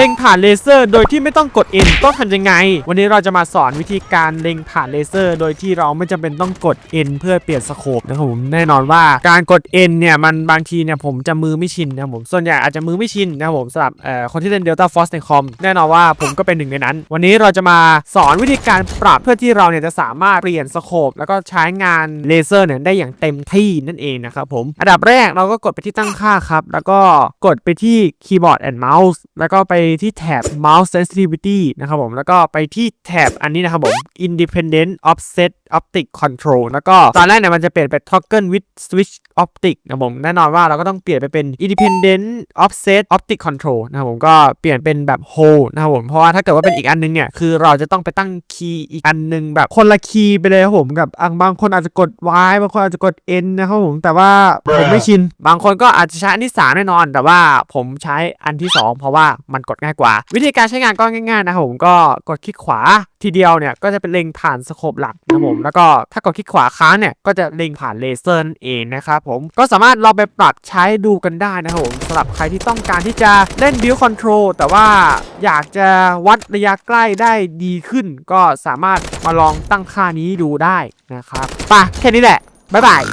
เล็งผ่านเลเซอร์ โดยที่ไม่ต้องกด N ต้องทำยังไง วันนี้เราจะมาสอนวิธีการเล็งผ่านเลเซอร์ โดยที่เราไม่จำเป็นต้องกด N เพื่อเปลี่ยนสโคปนะครับผมแน่นอนว่าการกด N เนี่ยมันบางทีเนี่ยผมจะมือไม่ชินนะครับผมส่วนใหญ่อาจจะมือไม่ชินนะครับผมสำหรับคนที่เล่น Delta Force ในคอมแน่นอนว่าผมก็เป็นหนึ่งในนั้น วันนี้เราจะมาสอนวิธีการปรับเพื่อที่เราเนี่ยจะสามารถเปลี่ยนสโคปแล้วก็ใช้งานเลเซอร์เนี่ยได้อย่างเต็มที่นั่นเองนะครับผมอันดับแรกเราก็กดไปที่ตั้งค่าครับแล้วก็กดไปที่ Keyboard and Mouse แล้วก็ไปที่แถบ Mouse Sensitivity นะครับผมแล้วก็ไปที่แถบอันนี้นะครับผม Independent Offset Optic Control แล้วก็ตอนแรกเนี่ยมันจะเปลี่ยนเป็น Toggle with Switch Optic นะครับผมแน่นอนว่าเราก็ต้องเปลี่ยนไปเป็น Independent Offset Optic Control นะครับผมก็เปลี่ยนเป็นแบบ Whole นะครับผมเพราะว่าถ้าเกิดว่าเป็นอีกอันนึงเนี่ยคือเราจะต้องไปตั้งคีย์อีกอันนึงแบบคนละคีย์ไปเลยครับผมกับอะบางคนอาจจะกด Y บางคนอาจจะกด N นะครับผมแต่ว่าผมไม่ชิน บางคนก็อาจจะใช้อันที่สามแน่นอน แต่ว่าผมใช้อันที่สองเพราะว่ามันกดง่ายกว่า วิธีการใช้งานก็ง่ายๆนะครับผมก็กดคลิกขวาทีเดียวเนี่ยก็จะเป็นเล็งผ่านสโคปหลักนะผมแล้วก็ถ้ากดคลิกขวาค้างเนี่ยก็จะเล็งผ่านเลเซอร์เองนะครับผมก็สามารถลองไปปรับใช้ดูกันได้นะครับผมสำหรับใครที่ต้องการที่จะเล่น Build Control แต่ว่าอยากจะวัดระยะใกล้ได้ดีขึ้น ก็สามารถมาลองตั้งค่านี้ดูได้นะครับไปแค่นี้แหละบ๊ายบาย